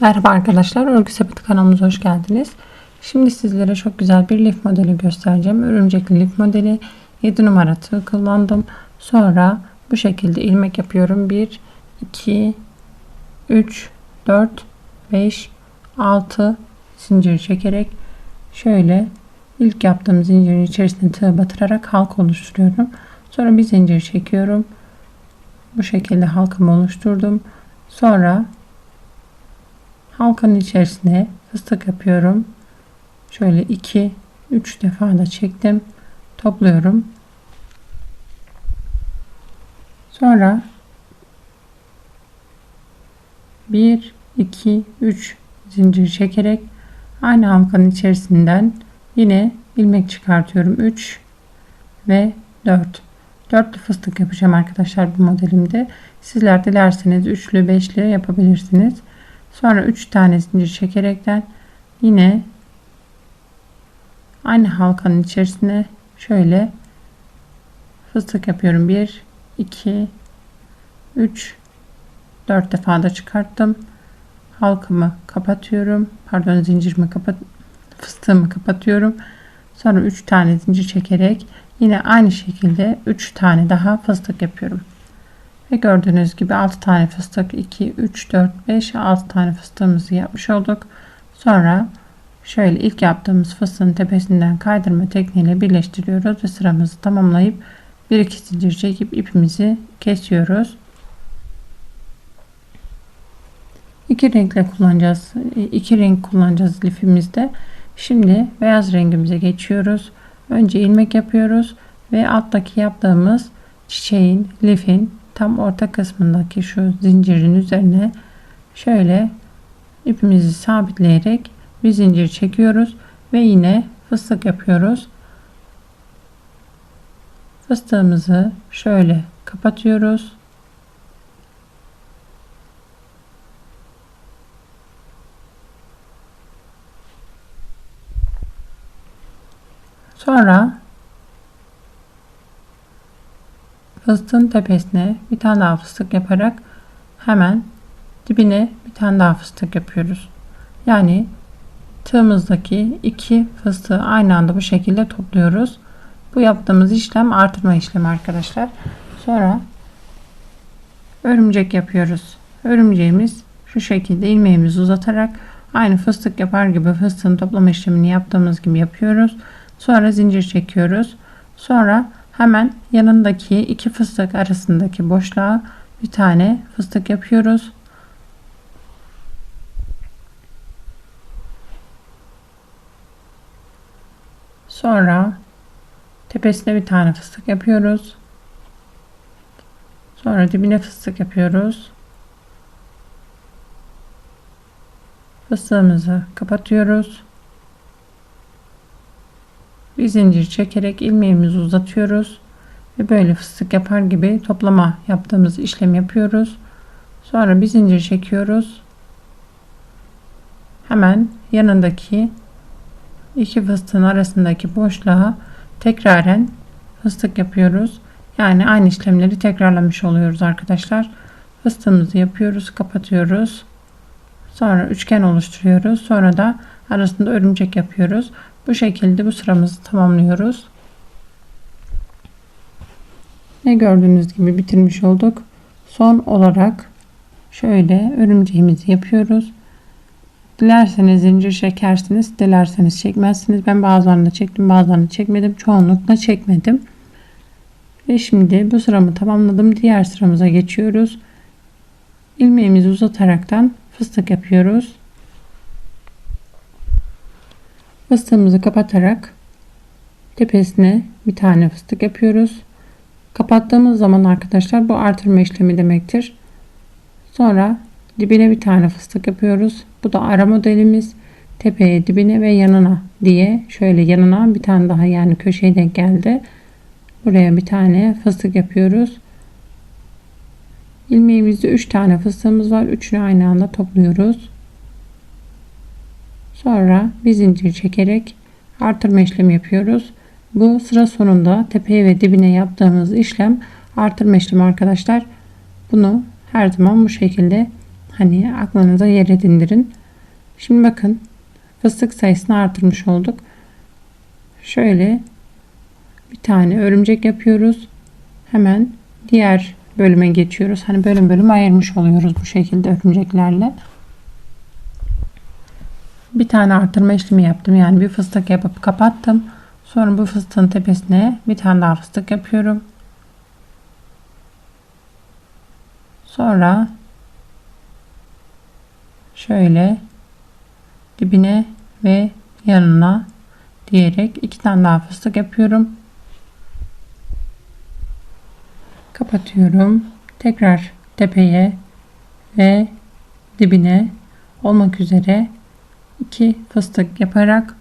Merhaba arkadaşlar, Örgü Sepeti kanalımıza hoş geldiniz. Şimdi sizlere çok güzel bir lif modeli göstereceğim. Örümcekli lif modeli 7 numara tığ kullandım. Sonra bu şekilde ilmek yapıyorum. 1, 2, 3, 4, 5, 6 zincir çekerek şöyle ilk yaptığım zincirin içerisine tığ batırarak halk oluşturuyorum. Sonra bir zincir çekiyorum. Bu şekilde halkamı oluşturdum. Sonra halkanın içerisine fıstık yapıyorum. Şöyle 2 3 defa da çektim. Topluyorum. Sonra 1 2 3 zincir çekerek aynı halkanın içerisinden yine ilmek çıkartıyorum. 3 ve 4. Dörtlü fıstık yapacağım arkadaşlar bu modelimde. Sizler dilerseniz üçlü, beşli yapabilirsiniz. Sonra 3 tane zincir çekerekten yine aynı halkanın içerisine şöyle fıstık yapıyorum. 1 2 3 4 defa da çıkarttım. Halkamı kapatıyorum. Pardon zincirimi kapat fıstığımı kapatıyorum. Sonra 3 tane zincir çekerek yine aynı şekilde 3 tane daha fıstık yapıyorum. Ve gördüğünüz gibi 6 tane fıstık 2 3 4 5 6 tane fıstığımızı yapmış olduk. Sonra şöyle ilk yaptığımız fıstığın tepesinden kaydırma tekniğiyle birleştiriyoruz ve sıramızı tamamlayıp bir iki zincir çekip ipimizi kesiyoruz. İki renkle kullanacağız. iki renk kullanacağız lifimizde. Şimdi beyaz rengimize geçiyoruz. Önce ilmek yapıyoruz ve alttaki yaptığımız çiçeğin, lifin tam orta kısmındaki şu zincirin üzerine şöyle ipimizi sabitleyerek bir zincir çekiyoruz ve yine fıstık yapıyoruz. Fıstığımızı şöyle kapatıyoruz. Sonra fıstığın tepesine bir tane daha fıstık yaparak hemen dibine bir tane daha fıstık yapıyoruz. Yani tığımızdaki iki fıstığı aynı anda bu şekilde topluyoruz. Bu yaptığımız işlem artırma işlemi arkadaşlar. Sonra örümcek yapıyoruz. Örümceğimiz şu şekilde ilmeğimizi uzatarak aynı fıstık yapar gibi fıstığın toplama işlemini yaptığımız gibi yapıyoruz. Sonra zincir çekiyoruz. Sonra hemen yanındaki iki fıstık arasındaki boşluğa bir tane fıstık yapıyoruz. Sonra tepesine bir tane fıstık yapıyoruz. Sonra dibine fıstık yapıyoruz. Fıstığımızı kapatıyoruz. Bir zincir çekerek ilmeğimizi uzatıyoruz. Ve böyle fıstık yapar gibi toplama yaptığımız işlem yapıyoruz. Sonra bir zincir çekiyoruz. Hemen yanındaki iki fıstığın arasındaki boşluğa tekraren fıstık yapıyoruz. Yani aynı işlemleri tekrarlamış oluyoruz arkadaşlar. Fıstığımızı yapıyoruz, kapatıyoruz. Sonra üçgen oluşturuyoruz. Sonra da arasında örümcek yapıyoruz. Bu şekilde bu sıramızı tamamlıyoruz. Ne gördüğünüz gibi bitirmiş olduk. Son olarak şöyle örümceğimizi yapıyoruz. Dilerseniz zincir çekersiniz, dilerseniz çekmezsiniz. Ben bazılarını çektim, bazılarını çekmedim. Çoğunlukla çekmedim. Ve şimdi bu sıramı tamamladım. Diğer sıramıza geçiyoruz. İlmeğimizi uzataraktan fıstık yapıyoruz. Fıstığımızı kapatarak tepesine bir tane fıstık yapıyoruz. Kapattığımız zaman arkadaşlar bu artırma işlemi demektir. Sonra dibine bir tane fıstık yapıyoruz. Bu da ara modelimiz. Tepeye, dibine ve yanına diye şöyle yanına bir tane daha yani köşeye denk geldi. Buraya bir tane fıstık yapıyoruz. İlmeğimizde 3 tane fıstığımız var. Üçünü aynı anda topluyoruz. Sonra bir zincir çekerek artırma işlemi yapıyoruz. Bu sıra sonunda tepeye ve dibine yaptığımız işlem artırma işlemi arkadaşlar. Bunu her zaman bu şekilde Hani aklınıza yer edindirin. Şimdi bakın fıstık sayısını artırmış olduk. Şöyle bir tane örümcek yapıyoruz. Hemen diğer bölüme geçiyoruz. Hani bölüm bölüm ayırmış oluyoruz bu şekilde örümceklerle. Bir tane artırma işlemi yaptım. Yani bir fıstık yapıp kapattım. Sonra bu fıstığın tepesine bir tane daha fıstık yapıyorum. Sonra şöyle dibine ve yanına diyerek iki tane daha fıstık yapıyorum. Kapatıyorum. Tekrar tepeye ve dibine olmak üzere iki fıstık yaparak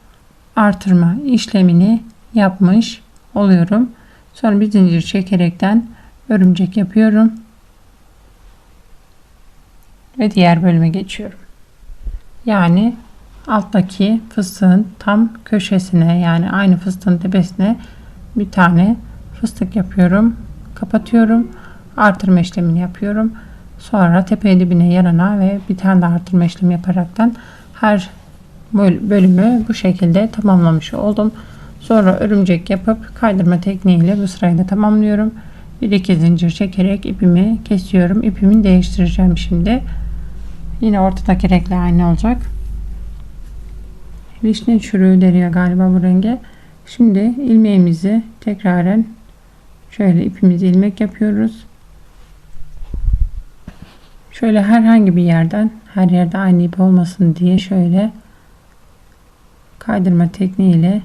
artırma işlemini yapmış oluyorum. Sonra bir zincir çekerekten örümcek yapıyorum. Ve diğer bölüme geçiyorum. Yani alttaki fıstığın tam köşesine yani aynı fıstığın tepesine bir tane fıstık yapıyorum. Kapatıyorum. Artırma işlemini yapıyorum. Sonra tepe dibine yanına ve bir tane daha artırma işlemi yaparaktan her bölümü bu şekilde tamamlamış oldum. Sonra örümcek yapıp kaydırma tekniğiyle bu sırayı da tamamlıyorum. Bir iki zincir çekerek ipimi kesiyorum. İpimi değiştireceğim şimdi. Yine ortadaki renkle aynı olacak. Vişne çürüğü deriyor galiba bu renge. Şimdi ilmeğimizi tekraren şöyle ipimizi ilmek yapıyoruz. Şöyle herhangi bir yerden her yerde aynı ip olmasın diye şöyle kaydırma tekniğiyle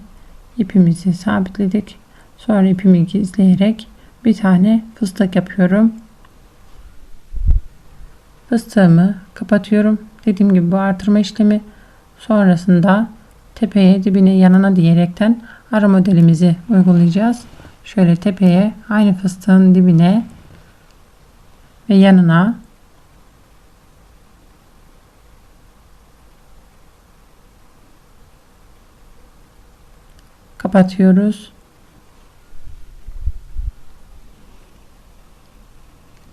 ipimizi sabitledik. Sonra ipimi gizleyerek bir tane fıstık yapıyorum. Fıstığımı kapatıyorum. Dediğim gibi bu artırma işlemi sonrasında tepeye dibine yanına diyerekten ara modelimizi uygulayacağız. Şöyle tepeye aynı fıstığın dibine ve yanına kapatıyoruz.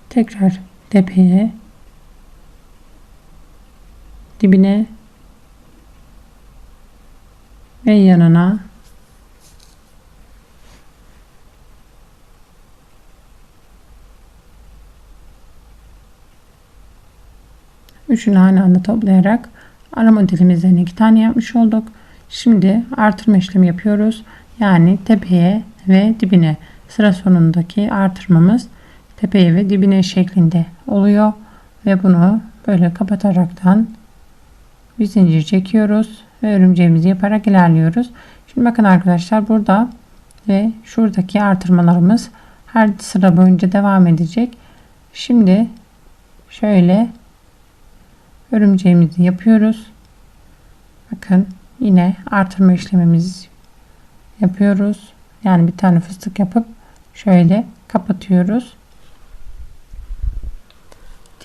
Tekrar tepeye dibine ve yanına Üçünü aynı anda toplayarak ara modelimizden iki tane yapmış olduk. Şimdi artırma işlemi yapıyoruz. Yani tepeye ve dibine sıra sonundaki artırmamız tepeye ve dibine şeklinde oluyor. Ve bunu böyle kapataraktan bir zincir çekiyoruz ve örümceğimizi yaparak ilerliyoruz. Şimdi bakın arkadaşlar burada ve şuradaki artırmalarımız her sıra boyunca devam edecek. Şimdi şöyle örümceğimizi yapıyoruz. Bakın yine artırma işlemimizi yapıyoruz. Yani bir tane fıstık yapıp şöyle kapatıyoruz.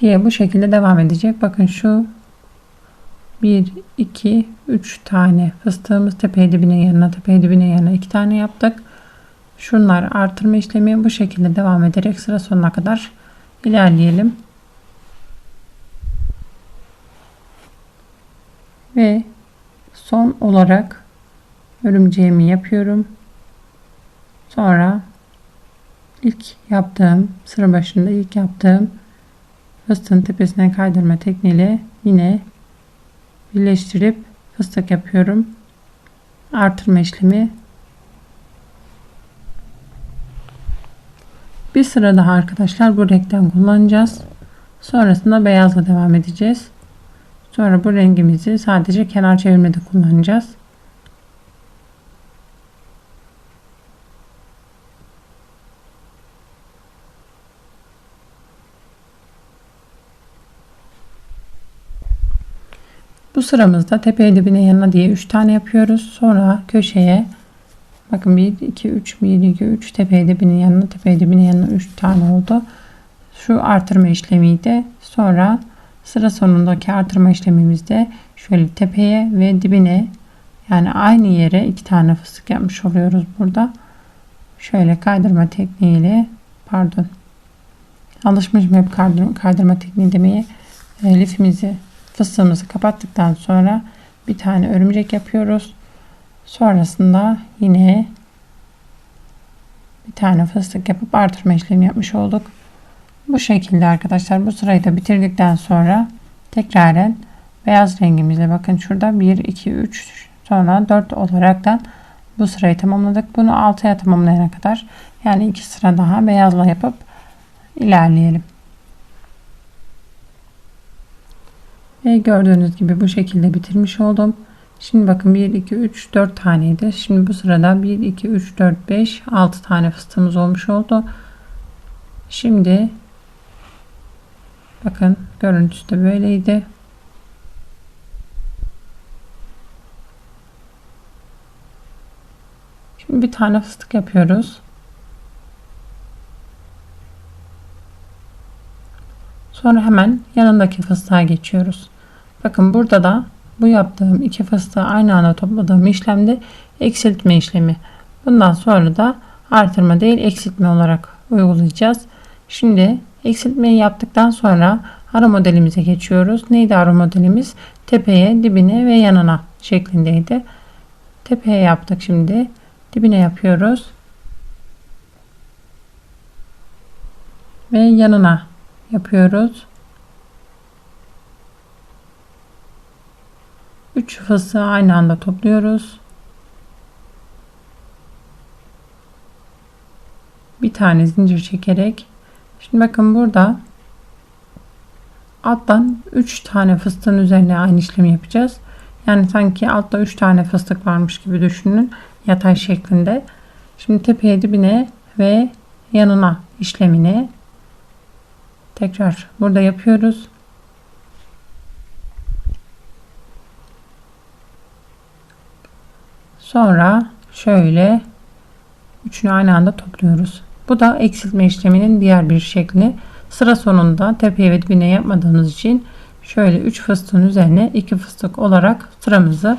Diye bu şekilde devam edecek. Bakın şu 1 2 3 tane fıstığımız tepe dibine yanına tepe dibine yanına 2 tane yaptık. Şunlar artırma işlemi bu şekilde devam ederek sıra sonuna kadar ilerleyelim. Ve son olarak örümceğimi yapıyorum. Sonra ilk yaptığım sıra başında ilk yaptığım fıstığın tepesine kaydırma tekniğiyle yine birleştirip fıstık yapıyorum. Artırma işlemi. Bir sıra daha arkadaşlar bu renkten kullanacağız. Sonrasında beyazla devam edeceğiz. Sonra bu rengimizi sadece kenar çevirmede kullanacağız. Bu sıramızda tepe dibine yanına diye 3 tane yapıyoruz. Sonra köşeye bakın 1 2 3 1 2 3 tepe dibinin yanına tepe dibinin yanına 3 tane oldu. Şu artırma işlemiydi. Sonra sıra sonundaki artırma işlemimizde şöyle tepeye ve dibine yani aynı yere iki tane fıstık yapmış oluyoruz burada. Şöyle kaydırma tekniğiyle pardon alışmışım hep kaydırma, tekniği demeye e, lifimizi fıstığımızı kapattıktan sonra bir tane örümcek yapıyoruz. Sonrasında yine bir tane fıstık yapıp artırma işlemi yapmış olduk. Bu şekilde arkadaşlar bu sırayı da bitirdikten sonra tekraren beyaz rengimizle bakın şurada 1 2 3 sonra 4 olaraktan bu sırayı tamamladık. Bunu 6'ya tamamlayana kadar yani iki sıra daha beyazla yapıp ilerleyelim. Ve gördüğünüz gibi bu şekilde bitirmiş oldum. Şimdi bakın 1, 2, 3, 4 taneydi. Şimdi bu sırada 1, 2, 3, 4, 5, 6 tane fıstığımız olmuş oldu. Şimdi bakın görüntüsü de böyleydi. Şimdi bir tane fıstık yapıyoruz. Sonra hemen yanındaki fıstığa geçiyoruz. Bakın burada da bu yaptığım iki fıstığı aynı anda topladığım işlemde eksiltme işlemi. Bundan sonra da artırma değil eksiltme olarak uygulayacağız. Şimdi eksiltmeyi yaptıktan sonra ara modelimize geçiyoruz. Neydi ara modelimiz? Tepeye, dibine ve yanına şeklindeydi. Tepeye yaptık şimdi. Dibine yapıyoruz. Ve yanına yapıyoruz. 3 fıstığı aynı anda topluyoruz. Bir tane zincir çekerek şimdi bakın burada alttan 3 tane fıstığın üzerine aynı işlemi yapacağız. Yani sanki altta 3 tane fıstık varmış gibi düşünün yatay şeklinde. Şimdi tepeye dibine ve yanına işlemini tekrar burada yapıyoruz. Sonra şöyle üçünü aynı anda topluyoruz. Bu da eksiltme işleminin diğer bir şekli. Sıra sonunda tepeye ve dibine yapmadığımız için şöyle 3 fıstığın üzerine 2 fıstık olarak sıramızı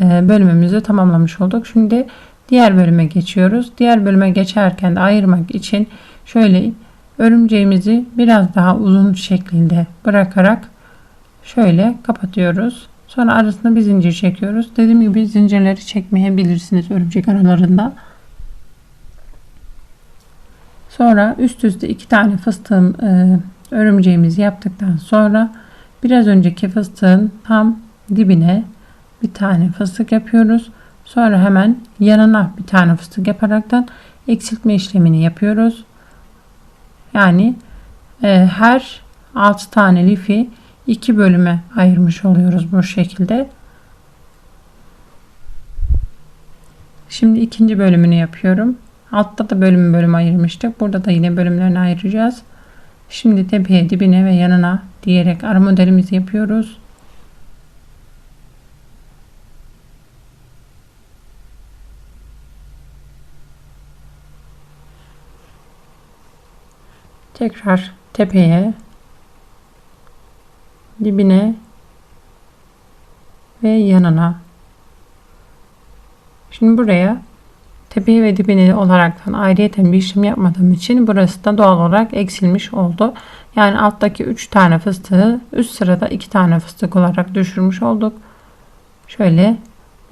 e, bölümümüzü tamamlamış olduk. Şimdi diğer bölüme geçiyoruz. Diğer bölüme geçerken de ayırmak için şöyle örümceğimizi biraz daha uzun şeklinde bırakarak şöyle kapatıyoruz. Sonra arasına bir zincir çekiyoruz. Dediğim gibi zincirleri çekmeyebilirsiniz örümcek aralarında. Sonra üst üste iki tane fıstığım e, örümceğimizi yaptıktan sonra biraz önceki fıstığın tam dibine bir tane fıstık yapıyoruz. Sonra hemen yanına bir tane fıstık yaparaktan eksiltme işlemini yapıyoruz. Yani e, her 6 tane lifi iki bölüme ayırmış oluyoruz bu şekilde. Şimdi ikinci bölümünü yapıyorum. Altta da bölüm bölüm ayırmıştık. Burada da yine bölümlerini ayıracağız. Şimdi tepeye, dibine ve yanına diyerek ara modelimizi yapıyoruz. Tekrar tepeye dibine ve yanına. Şimdi buraya tepeye ve dibine olaraktan ayrıyeten bir işlem yapmadığım için burası da doğal olarak eksilmiş oldu. Yani alttaki 3 tane fıstığı üst sırada 2 tane fıstık olarak düşürmüş olduk. Şöyle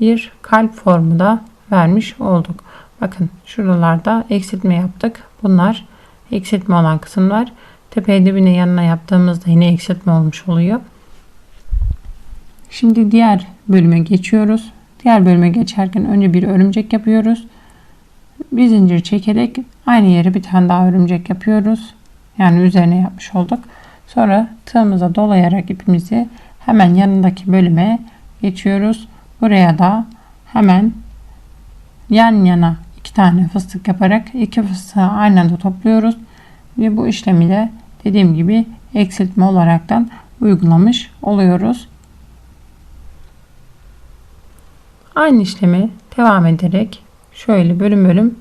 bir kalp formu da vermiş olduk. Bakın şuralarda eksiltme yaptık. Bunlar eksiltme olan kısımlar. Tepeye dibine yanına yaptığımızda yine eksiltme olmuş oluyor. Şimdi diğer bölüme geçiyoruz. Diğer bölüme geçerken önce bir örümcek yapıyoruz. Bir zincir çekerek aynı yere bir tane daha örümcek yapıyoruz. Yani üzerine yapmış olduk. Sonra tığımıza dolayarak ipimizi hemen yanındaki bölüme geçiyoruz. Buraya da hemen yan yana iki tane fıstık yaparak iki fıstığı aynı anda topluyoruz. Ve bu işlemi de dediğim gibi eksiltme olaraktan uygulamış oluyoruz. Aynı işlemi devam ederek şöyle bölüm bölüm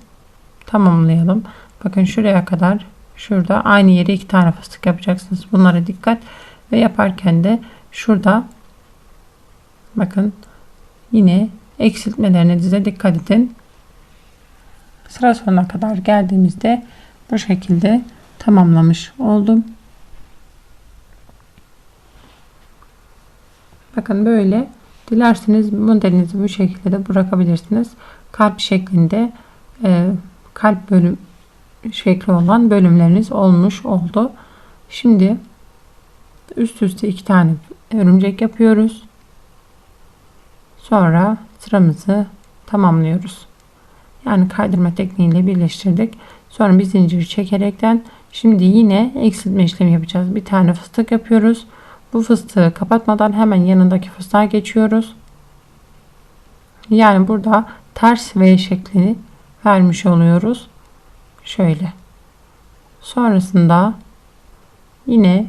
tamamlayalım. Bakın şuraya kadar şurada aynı yere iki tane fıstık yapacaksınız. Bunlara dikkat ve yaparken de şurada bakın yine eksiltmelerine dize dikkat edin. Sıra sonuna kadar geldiğimizde bu şekilde tamamlamış oldum. Bakın böyle dilerseniz modelinizi bu şekilde de bırakabilirsiniz. Kalp şeklinde e, kalp bölüm şekli olan bölümleriniz olmuş oldu. Şimdi üst üste iki tane örümcek yapıyoruz. Sonra sıramızı tamamlıyoruz. Yani kaydırma tekniğiyle birleştirdik. Sonra bir zincir çekerekten şimdi yine eksiltme işlemi yapacağız. Bir tane fıstık yapıyoruz. Bu fıstığı kapatmadan hemen yanındaki fıstığa geçiyoruz. Yani burada ters V şeklini vermiş oluyoruz. Şöyle. Sonrasında yine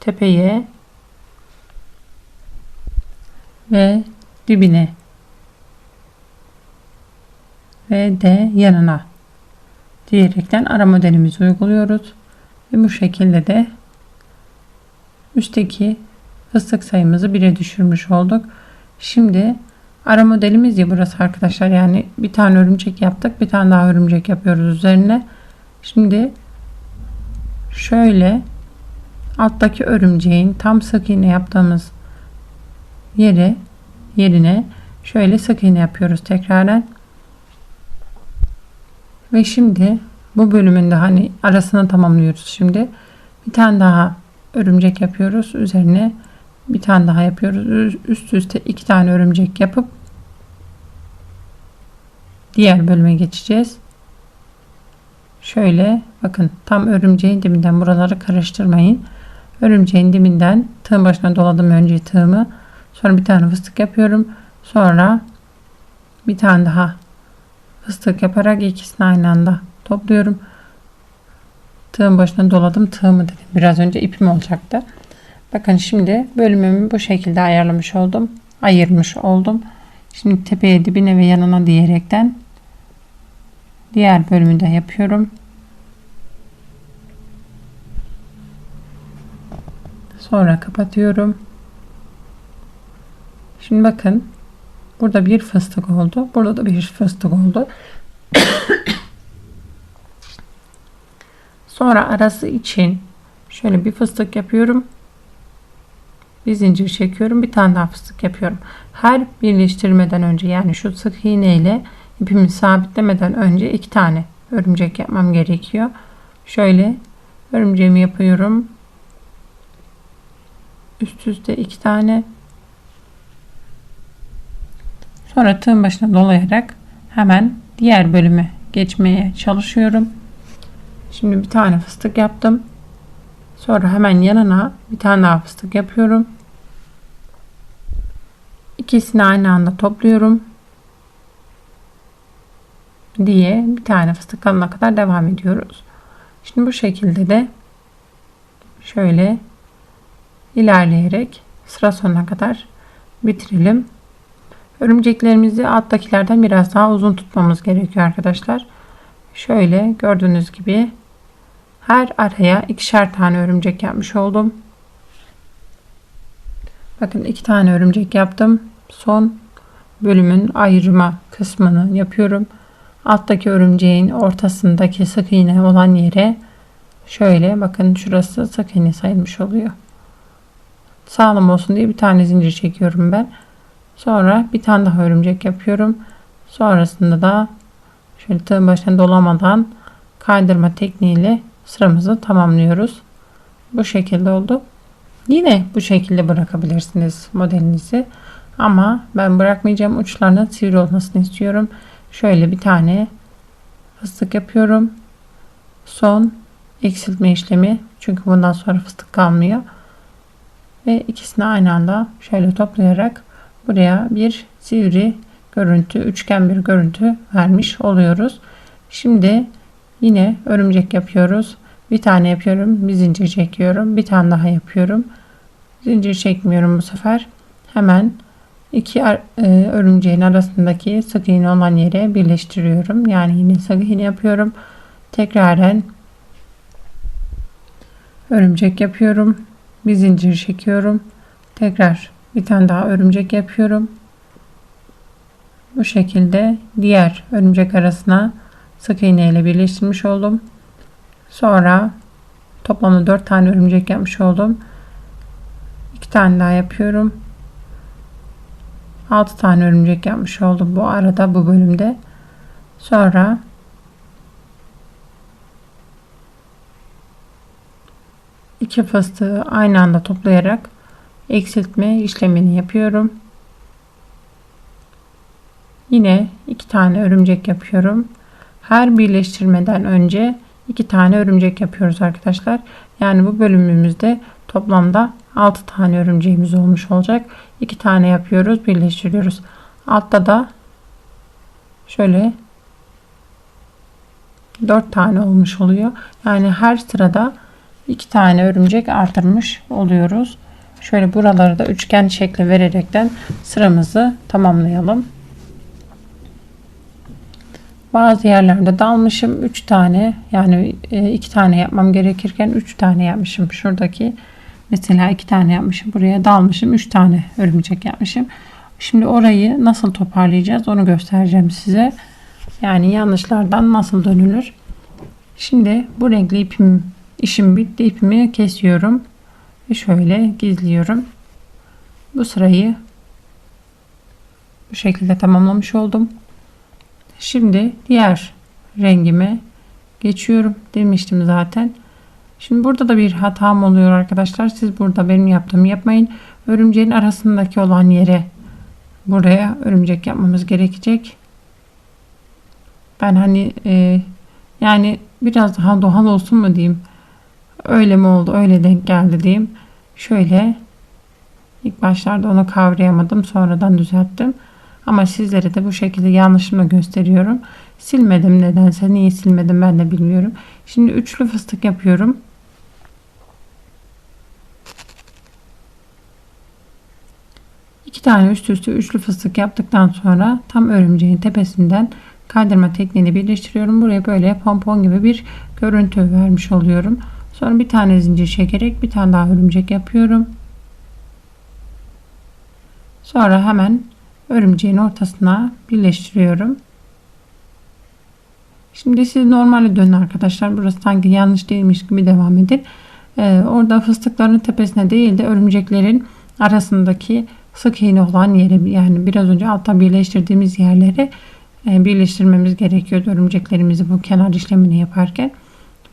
tepeye ve dibine ve de yanına diyerekten ara modelimizi uyguluyoruz. Ve bu şekilde de üstteki fıstık sayımızı 1'e düşürmüş olduk. Şimdi ara modelimiz ya burası arkadaşlar. Yani bir tane örümcek yaptık. Bir tane daha örümcek yapıyoruz üzerine. Şimdi şöyle alttaki örümceğin tam sık iğne yaptığımız yeri yerine şöyle sık iğne yapıyoruz tekraren. Ve şimdi bu bölümün de hani arasını tamamlıyoruz şimdi. Bir tane daha örümcek yapıyoruz. Üzerine bir tane daha yapıyoruz. Üst üste iki tane örümcek yapıp diğer bölüme geçeceğiz. Şöyle bakın tam örümceğin dibinden buraları karıştırmayın. Örümceğin dibinden tığın başına doladım önce tığımı. Sonra bir tane fıstık yapıyorum. Sonra bir tane daha fıstık yaparak ikisini aynı anda topluyorum. Tığın başına doladım. Tığımı dedim. Biraz önce ipim olacaktı. Bakın şimdi bölümümü bu şekilde ayarlamış oldum. Ayırmış oldum. Şimdi tepeye dibine ve yanına diyerekten diğer bölümü de yapıyorum. Sonra kapatıyorum. Şimdi bakın burada bir fıstık oldu. Burada da bir fıstık oldu. Sonra arası için şöyle bir fıstık yapıyorum. Bir zincir çekiyorum. Bir tane daha fıstık yapıyorum. Her birleştirmeden önce yani şu sık iğne ile ipimi sabitlemeden önce iki tane örümcek yapmam gerekiyor. Şöyle örümceğimi yapıyorum. Üst üste iki tane. Sonra tığın başına dolayarak hemen diğer bölüme geçmeye çalışıyorum. Şimdi bir tane fıstık yaptım. Sonra hemen yanına bir tane daha fıstık yapıyorum. İkisini aynı anda topluyorum. Diye bir tane fıstık alana kadar devam ediyoruz. Şimdi bu şekilde de şöyle ilerleyerek sıra sonuna kadar bitirelim. Örümceklerimizi alttakilerden biraz daha uzun tutmamız gerekiyor arkadaşlar. Şöyle gördüğünüz gibi her araya ikişer tane örümcek yapmış oldum. Bakın iki tane örümcek yaptım. Son bölümün ayırma kısmını yapıyorum. Alttaki örümceğin ortasındaki sık iğne olan yere şöyle bakın şurası sık iğne sayılmış oluyor. Sağlam olsun diye bir tane zincir çekiyorum ben. Sonra bir tane daha örümcek yapıyorum. Sonrasında da şöyle tığın başına dolamadan kaydırma tekniğiyle sıramızı tamamlıyoruz. Bu şekilde oldu. Yine bu şekilde bırakabilirsiniz modelinizi. Ama ben bırakmayacağım. Uçlarının sivri olmasını istiyorum. Şöyle bir tane fıstık yapıyorum. Son eksiltme işlemi. Çünkü bundan sonra fıstık kalmıyor. Ve ikisini aynı anda şöyle toplayarak buraya bir sivri görüntü, üçgen bir görüntü vermiş oluyoruz. Şimdi yine örümcek yapıyoruz. Bir tane yapıyorum, bir zincir çekiyorum, bir tane daha yapıyorum. Zincir çekmiyorum bu sefer. Hemen iki e, örümceğin arasındaki sık iğne olan yere birleştiriyorum. Yani yine sık iğne yapıyorum. Tekraren örümcek yapıyorum. Bir zincir çekiyorum. Tekrar bir tane daha örümcek yapıyorum. Bu şekilde diğer örümcek arasına sık iğne ile birleştirmiş oldum. Sonra toplamda 4 tane örümcek yapmış oldum. 2 tane daha yapıyorum. 6 tane örümcek yapmış oldum bu arada bu bölümde. Sonra iki fıstığı aynı anda toplayarak eksiltme işlemini yapıyorum. Yine iki tane örümcek yapıyorum. Her birleştirmeden önce iki tane örümcek yapıyoruz arkadaşlar. Yani bu bölümümüzde toplamda 6 tane örümceğimiz olmuş olacak. 2 tane yapıyoruz, birleştiriyoruz. Altta da şöyle 4 tane olmuş oluyor. Yani her sırada 2 tane örümcek artırmış oluyoruz. Şöyle buraları da üçgen şekli vererekten sıramızı tamamlayalım. Bazı yerlerde dalmışım 3 tane yani 2 tane yapmam gerekirken 3 tane yapmışım. Şuradaki mesela 2 tane yapmışım. Buraya dalmışım 3 tane örümcek yapmışım. Şimdi orayı nasıl toparlayacağız onu göstereceğim size. Yani yanlışlardan nasıl dönülür. Şimdi bu renkli ipim işim bitti. ipimi kesiyorum. Ve şöyle gizliyorum. Bu sırayı bu şekilde tamamlamış oldum. Şimdi diğer rengime geçiyorum demiştim zaten. Şimdi burada da bir hatam oluyor arkadaşlar. Siz burada benim yaptığımı yapmayın. Örümceğin arasındaki olan yere buraya örümcek yapmamız gerekecek. Ben hani e, yani biraz daha doğal olsun mu diyeyim. Öyle mi oldu öyle denk geldi diyeyim. Şöyle ilk başlarda onu kavrayamadım sonradan düzelttim. Ama sizlere de bu şekilde yanlışımı gösteriyorum. Silmedim nedense. Niye silmedim ben de bilmiyorum. Şimdi üçlü fıstık yapıyorum. İki tane üst üste üçlü fıstık yaptıktan sonra tam örümceğin tepesinden kaydırma tekniğini birleştiriyorum. Buraya böyle pompon gibi bir görüntü vermiş oluyorum. Sonra bir tane zincir çekerek bir tane daha örümcek yapıyorum. Sonra hemen örümceğin ortasına birleştiriyorum. Şimdi siz normale dönün arkadaşlar. Burası sanki yanlış değilmiş gibi devam edin. Ee, orada fıstıkların tepesine değil de örümceklerin arasındaki sık iğne olan yere yani biraz önce altta birleştirdiğimiz yerlere birleştirmemiz gerekiyor örümceklerimizi bu kenar işlemini yaparken.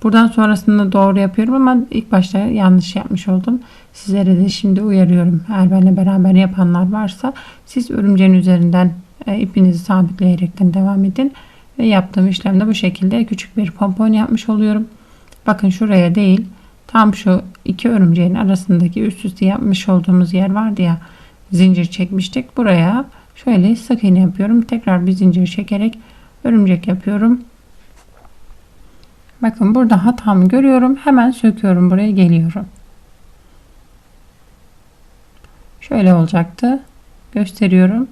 Buradan sonrasında doğru yapıyorum ama ilk başta yanlış yapmış oldum. Sizlere de şimdi uyarıyorum. Eğer benimle beraber yapanlar varsa siz örümceğin üzerinden e, ipinizi sabitleyerekten devam edin. Ve yaptığım işlemde bu şekilde küçük bir pompon yapmış oluyorum. Bakın şuraya değil tam şu iki örümceğin arasındaki üst üste yapmış olduğumuz yer vardı ya zincir çekmiştik. Buraya şöyle sık iğne yapıyorum. Tekrar bir zincir çekerek örümcek yapıyorum. Bakın burada hatamı görüyorum. Hemen söküyorum. Buraya geliyorum. Şöyle olacaktı. Gösteriyorum.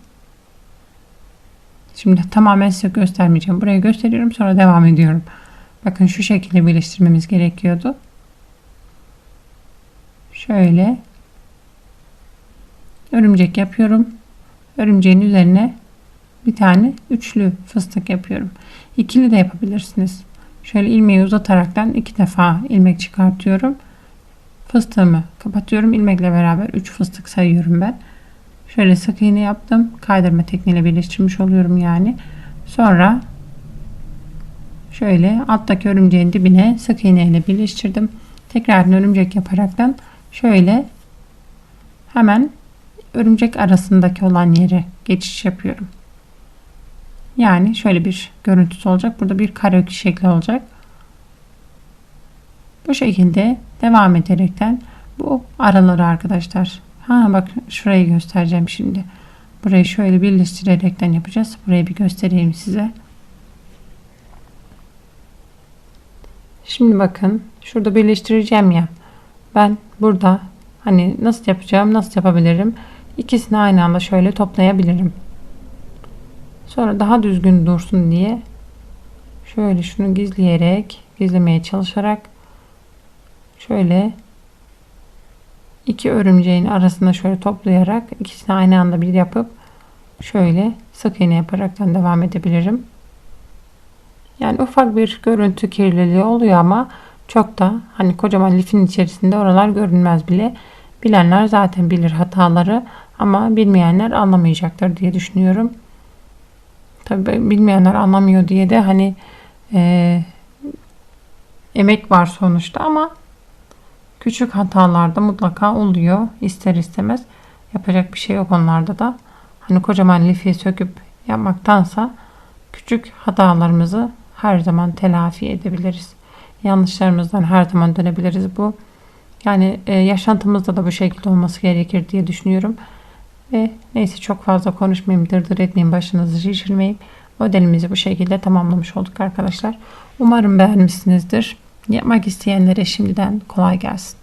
Şimdi tamamen size göstermeyeceğim. Buraya gösteriyorum. Sonra devam ediyorum. Bakın şu şekilde birleştirmemiz gerekiyordu. Şöyle örümcek yapıyorum. Örümceğin üzerine bir tane üçlü fıstık yapıyorum. İkili de yapabilirsiniz. Şöyle ilmeği uzataraktan iki defa ilmek çıkartıyorum. Fıstığımı kapatıyorum. İlmekle beraber 3 fıstık sayıyorum ben. Şöyle sık iğne yaptım. Kaydırma tekniğiyle birleştirmiş oluyorum yani. Sonra şöyle alttaki örümceğin dibine sık iğne ile birleştirdim. Tekrar örümcek yaparaktan şöyle hemen örümcek arasındaki olan yere geçiş yapıyorum. Yani şöyle bir görüntüsü olacak. Burada bir kare şekli olacak. Bu şekilde devam ederekten bu araları arkadaşlar. Ha bak şurayı göstereceğim şimdi. Burayı şöyle birleştirerekten yapacağız. Burayı bir göstereyim size. Şimdi bakın şurada birleştireceğim ya. Ben burada hani nasıl yapacağım, nasıl yapabilirim? İkisini aynı anda şöyle toplayabilirim. Sonra daha düzgün dursun diye şöyle şunu gizleyerek, gizlemeye çalışarak şöyle iki örümceğin arasında şöyle toplayarak ikisini aynı anda bir yapıp şöyle sık iğne yaparaktan devam edebilirim. Yani ufak bir görüntü kirliliği oluyor ama çok da hani kocaman lifin içerisinde oralar görünmez bile. Bilenler zaten bilir hataları Ama bilmeyenler anlamayacaktır diye düşünüyorum. Tabii bilmeyenler anlamıyor diye de hani e, emek var sonuçta ama küçük hatalarda mutlaka oluyor ister istemez. Yapacak bir şey yok onlarda da. Hani kocaman lifi söküp yapmaktansa küçük hatalarımızı her zaman telafi edebiliriz. Yanlışlarımızdan her zaman dönebiliriz. Bu yani e, yaşantımızda da bu şekilde olması gerekir diye düşünüyorum. Ve neyse çok fazla konuşmayayım, dırdır etmeyeyim, başınızı şişirmeyeyim. Modelimizi bu şekilde tamamlamış olduk arkadaşlar. Umarım beğenmişsinizdir. Yapmak isteyenlere şimdiden kolay gelsin.